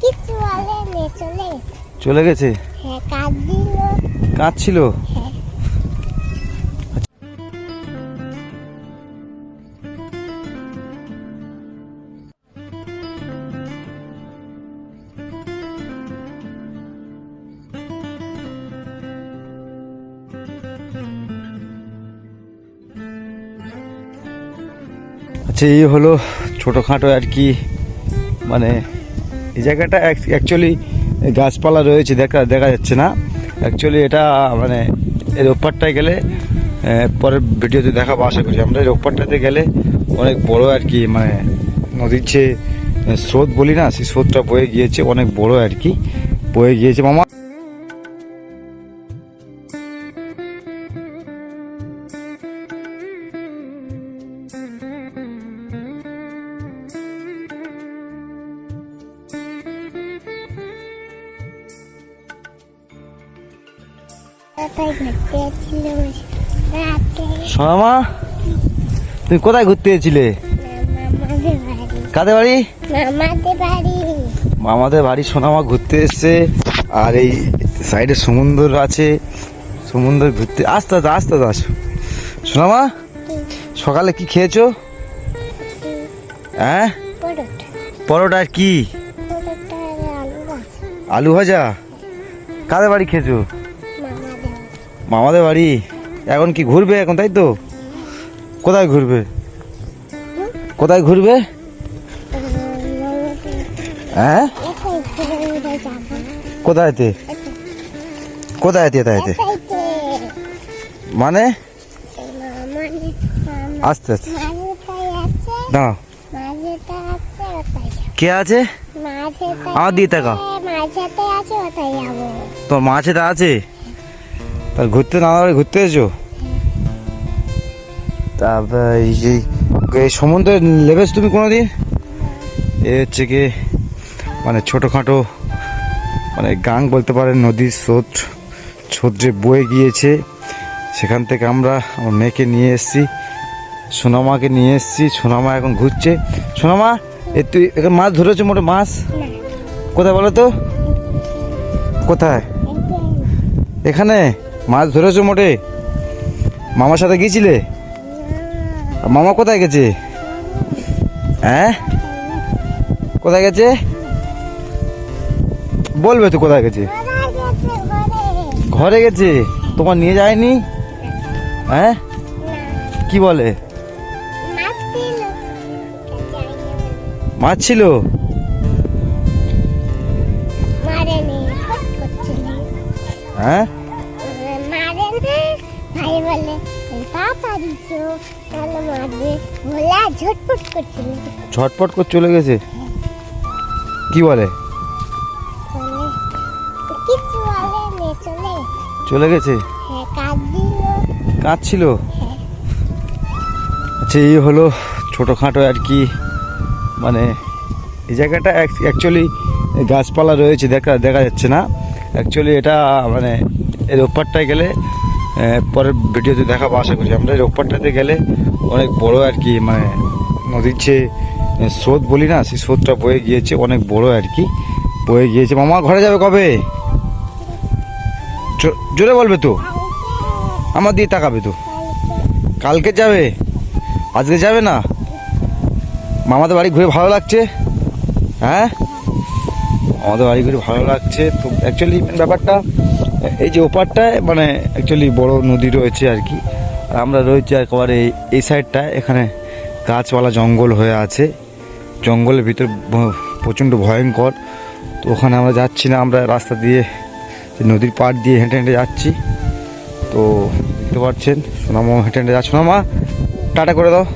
কিছু চলে চলে গেছে? হ্যাঁ কাজ দিল ছিল হ্যাঁ। আচ্ছা এই হলো ছোটোখাটো আর কি মানে এই জায়গাটা অ্যাকচুয়ালি গাছপালা রয়েছে, দেখা দেখা যাচ্ছে না। অ্যাকচুয়ালি এটা মানে এর ওপারটায় গেলে পরের ভিডিওতে দেখাবো, আশা করছি আমরা এর ওপারটাতে গেলে অনেক বড় আর কি মানে নদীর যে স্রোত বলি না, সেই স্রোতটা বয়ে গিয়েছে, অনেক বড় আর কি, বয়ে গিয়েছে। মামা সোনামা তুমি কোথায় ঘুরতে গেছিলে? কাদের বাড়ি? মামাদের বাড়ি সোনামা ঘুরতে এসছে। আর এই সাইডে সমুদ্র আছে। সমুদ্র ঘুরতে আস্তে আস্তে আস্তে আস্তে আসো সোনামা সকালে কি খেয়েছো? হ্যাঁ? পরোটা আর কি? আলু ভাজা? কাদের বাড়ি খেয়েছো? মামাদের বাড়ি। এখন কি ঘুরবে এখন তাই তো? কোথায় ঘুরবে? কোথায় ঘুরবে? হ্যাঁ? কোথায়তে কোথায়তে তাইতে মানে? আস্তে আস্তে। দাঁড়াও। কে আছে? আমার ওটাই যাব। তোর মা আছে আছে? তার ঘুরতে নানা বাড়ি ঘুরতে এসো। তারপর এই যে এই সমুদ্রে লেবেছ তুমি কোনোদিন? এ হচ্ছে কি মানে ছোটোখাটো মানে গাং বলতে পারেন নদীর স্রোত স্রোত যে বয়ে গিয়েছে। সেখান থেকে আমরা আমার মেয়েকে নিয়ে এসেছি সোনামাকে নিয়ে এসেছি। সোনামা এখন ঘুরছে। সোনামা এ তুই এখানে মাছ ধরেছো মোটে মাছ? কোথায় বলো তো? কোথায়? এখানে? মাছ ধরেছো মোটে? মামার সাথে গিয়েছিলে? মামা কোথায় গেছে? হ্যাঁ? কোথায় গেছে? বলবে তো কোথায় গেছে? ঘরে গেছে? তোমার নিয়ে যায়নি? হ্যাঁ? কি বলে? মাছ ছিল? হ্যাঁ? ভাই বলে তাড়াতাড়ি তো তাহলে মারবে বলে ঝটপট করছিল ঝটপট করে চলে গেছে? কি বলে? চলে। কিছু বলে চলে। চলে গেছে? হ্যাঁ কাজ দিল ছিল হ্যাঁ। আচ্ছা এই হলো ছোটোখাটো আর কি মানে এই জায়গাটা অ্যাকচুয়ালি গাছপালা রয়েছে দেখা দেখা যাচ্ছে না। অ্যাকচুয়ালি এটা মানে এর ওপারটায় গেলে পরের ভিডিওতে দেখাবো, আশা করি আমরা এর ওপারটাতে গেলে অনেক বড় আর কি মানে নদীর যে স্রোত বলি না, সেই স্রোতটা বয়ে গিয়েছে, অনেক বড় আর কি, বয়ে গিয়েছে। মামা, ঘরে যাবে কবে? জোরে বলবে তো। আমার দিয়ে তাকাবে তো। কালকে যাবে? আজকে যাবে না? মামাদের বাড়ি ঘুরে ভালো লাগছে? হ্যাঁ? আমাদের বাড়ি ঘুরে ভালো লাগছে। তো অ্যাকচুয়ালি ব্যাপারটা এই যে ওপারটায় মানে অ্যাকচুয়ালি বড় নদী রয়েছে আর কি। আর আমরা রয়েছি একেবারে এই- সাইডটায়, এখানে গাছপালা জঙ্গল হয়ে আছে। জঙ্গলের ভিতর প্রচণ্ড ভয়ঙ্কর। তো ওখানে আমরা যাচ্ছি না, আমরা রাস্তা দিয়ে নদীর পাড় দিয়ে হেঁটে হেঁটে যাচ্ছি। তো দেখতে পাচ্ছেন, সোনামা হেঁটে হেঁটে যাচ্ছে। সোনামা, টাটা করে দাও।